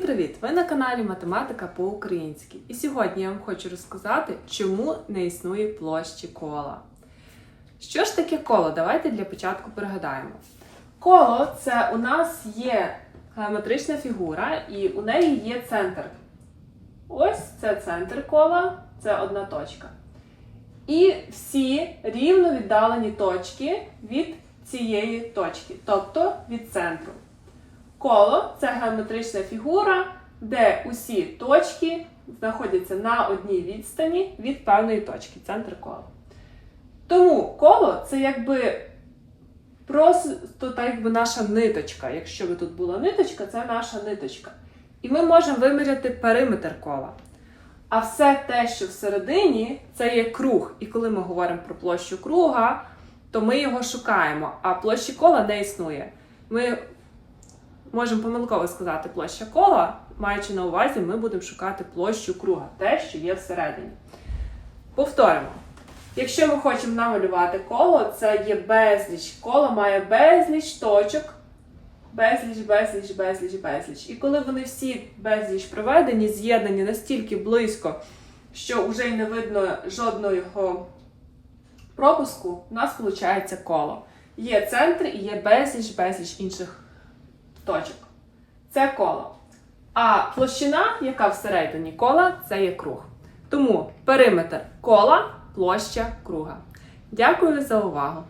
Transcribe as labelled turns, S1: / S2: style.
S1: привіт! Ви на каналі Математика по-українськи. І сьогодні я вам хочу розказати, чому не існує площі кола. Що ж таке коло? Давайте для початку пригадаємо. Коло це у нас є геометрична фігура, і у неї є центр. Ось це центр кола, це одна точка. І всі рівно віддалені точки від цієї точки, тобто від центру. Коло це геометрична фігура, де усі точки знаходяться на одній відстані від певної точки, центр кола. Тому коло це якби просто так якби наша ниточка. Якщо би тут була ниточка, це наша ниточка. І ми можемо виміряти периметр кола. А все те, що всередині, це є круг. І коли ми говоримо про площу круга, то ми його шукаємо, а площі кола не існує. Ми можемо помилково сказати площа кола, маючи на увазі, ми будемо шукати площу круга, те, що є всередині. Повторимо. Якщо ми хочемо намалювати коло, це є безліч. Коло має безліч точок, безліч, безліч, безліч, безліч. І коли вони всі безліч проведені, з'єднані настільки близько, що вже й не видно жодного пропуску, у нас виходить коло. Є центр і є безліч, безліч інших точок. Це коло. А площина, яка всередині кола, це є круг. Тому периметр кола площа круга. Дякую за увагу!